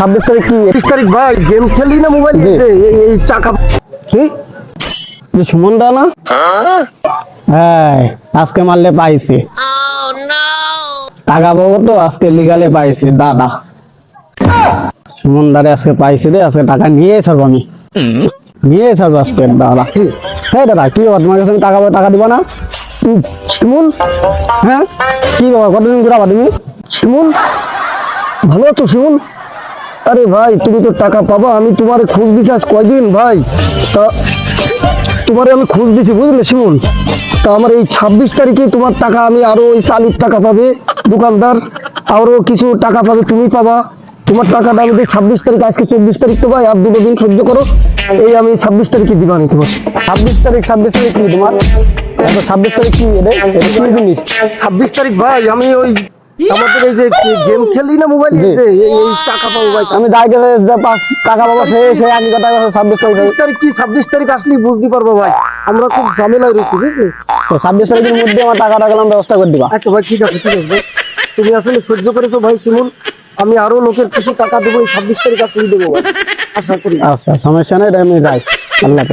ছাব্বিশ তারিখ কি? বিশ তারিখ ভাই গেম খেলি না মোবাইল এই চাকা কি? যে সুমনটা না? হ্যাঁ আজকে মারলে পাইছি। টাকা পাবো তো আজকে লিগালে পাইছি দাদা। সুমন দারে আজকে পাইছি রে আজকে টাকা নিয়ে ছাড়বো আমি। নিয়ে ছাড়বো আজকে দাদা। হ্যাঁ দাদা কি ব্যাপার? তোমার কাছে টাকা পাবো, টাকা দিবা না? শিমুল হ্যাঁ? কি ব্যাপার? কতদিন ঘুরাবা তুমি? শিমুল ভালো আছো শিমুল আরে ভাই, তুমি তো টাকা পাবা, আমি তোমার খোঁজ দিছি আজ কয়দিন ভাই? তা তোমার আমি খোঁজ দিছি, বুঝলে শিমুল? তা আমার এই ছাব্বিশ তারিখে তোমার টাকা আমি আরও ওই চালির টাকা পাবে, দোকানদার। আরও কিছু টাকা পাবে, তুমি পাবা। তোমার টাকাটা আমি ছাব্বিশ তারিখ, আজকে চব্বিশ তারিখ তো ভাই, আর দুটো দিন সহ্য করো। এই আমি ছাব্বিশ তারিখে দিবা আমি তোমার ছাব্বিশ তারিখ ছাব্বিশ তারিখ কি তোমার? ছাব্বিশ তারিখ কি ছাব্বিশ তারিখ ভাই, আমি ওই আমাদের এই যে গেম খেলি না মোবাইল। এই টাকা পাবো ভাই। আমি পাঁচ টাকা পাবো সে কথা ছাব্বিশ তারিখ। তারিখ কি? ছাব্বিশ তারিখ আসলেই বুঝতে পারব ভাই। আমরা খুব ঝামেলায় রয়েছি বুঝলি? তো ছাব্বিশ তারিখের মধ্যে আমার টাকাটা গেলাম ব্যবস্থা করে দিবা। আচ্ছা ভাই ঠিক আছে ঠিক আছে। তুমি আসলে সহ্য করেছ ভাই শিমুল। আমি আরও লোকের কিছু টাকা দেবো এই ছাব্বিশ তারিখ আসলেই দেবো ভাই। আশা করি। আচ্ছা সমস্যা নেই আমি যাই। আল্লাহ